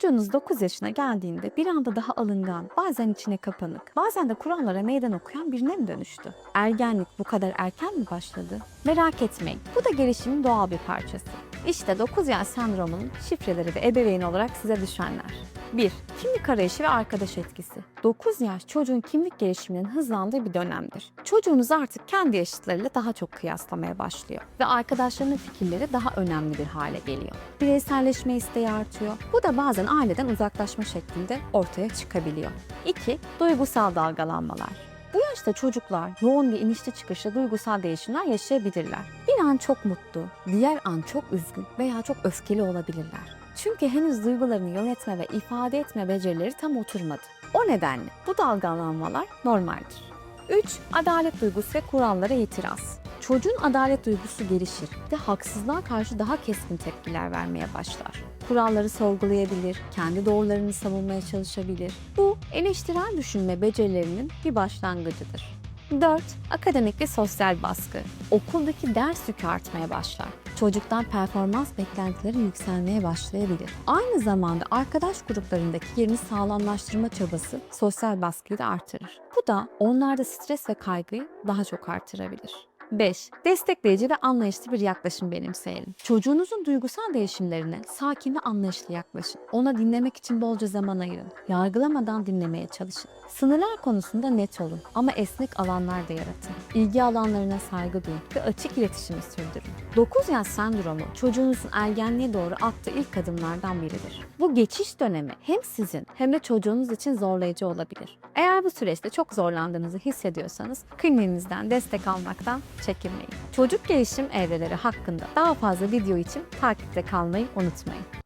Çocuğunuz 9 yaşına geldiğinde bir anda daha alıngan, bazen içine kapanık, bazen de kurallara meydan okuyan birine mi dönüştü? Ergenlik bu kadar erken mi başladı? Merak etmeyin, bu da gelişimin doğal bir parçası. İşte 9 yaş sendromunun şifreleri ve ebeveyn olarak size düşenler. 1. Kimlik arayışı ve arkadaş etkisi. 9 yaş çocuğun kimlik gelişiminin hızlandığı bir dönemdir. Çocuğunuz artık kendi yaşıtlarıyla daha çok kıyaslamaya başlıyor ve arkadaşlarının fikirleri daha önemli bir hale geliyor. Bireyselleşme isteği artıyor. Bu da bazen aileden uzaklaşma şeklinde ortaya çıkabiliyor. 2. Duygusal dalgalanmalar. Bu yaşta çocuklar yoğun ve inişli çıkışlı duygusal değişimler yaşayabilirler. Bir an çok mutlu, diğer an çok üzgün veya çok öfkeli olabilirler. Çünkü henüz duygularını yönetme ve ifade etme becerileri tam oturmadı. O nedenle bu dalgalanmalar normaldir. 3. Adalet duygusu ve kurallara itiraz. Çocuğun adalet duygusu gelişir ve haksızlığa karşı daha keskin tepkiler vermeye başlar. Kuralları sorgulayabilir, kendi doğrularını savunmaya çalışabilir. Bu eleştirel düşünme becerilerinin bir başlangıcıdır. 4. Akademik ve sosyal baskı. Okuldaki ders yükü artmaya başlar. Çocuktan performans beklentileri yükselmeye başlayabilir. Aynı zamanda arkadaş gruplarındaki yerini sağlamlaştırma çabası sosyal baskıyı da artırır. Bu da onlarda stres ve kaygıyı daha çok artırabilir. 5. Destekleyici ve anlayışlı bir yaklaşım benimseyelim. Çocuğunuzun duygusal değişimlerine sakin ve anlayışlı yaklaşın. Ona dinlemek için bolca zaman ayırın. Yargılamadan dinlemeye çalışın. Sınırlar konusunda net olun ama esnek alanlar da yaratın. İlgi alanlarına saygı duyun ve açık iletişimi sürdürün. 9 yaş sendromu çocuğunuzun ergenliğe doğru attığı ilk adımlardan biridir. Bu geçiş dönemi hem sizin hem de çocuğunuz için zorlayıcı olabilir. Eğer bu süreçte çok zorlandığınızı hissediyorsanız kliniğinizden destek almaktan çekinmeyin. Çocuk gelişim evreleri hakkında daha fazla video için takipte kalmayı unutmayın.